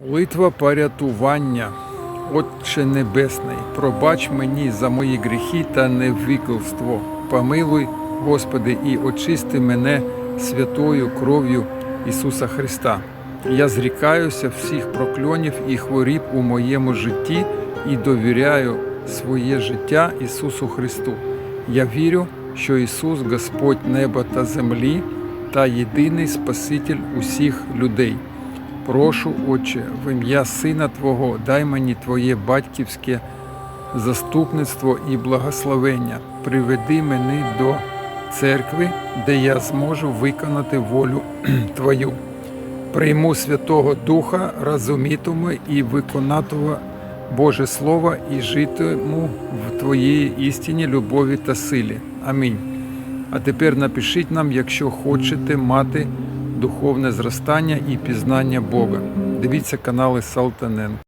Молитва порятування, Отче Небесний, пробач мені за мої гріхи та невіклство. Помилуй, Господи, і очисти мене святою кров'ю Ісуса Христа. Я зрікаюся всіх прокльонів і хворіб у моєму житті і довіряю своє життя Ісусу Христу. Я вірю, що Ісус Господь неба та землі та єдиний Спаситель усіх людей. Прошу, Отче, в ім'я Сина Твого, дай мені Твоє батьківське заступництво і благословення. Приведи мене до церкви, де я зможу виконати волю Твою. Прийму Святого Духа, розумітиму і виконатиму Боже Слово і житиму в Твоїй істині, любові та силі. Амінь. А тепер напишіть нам, якщо хочете мати духовне зростання і пізнання Бога. Дивіться канали Салтаненко.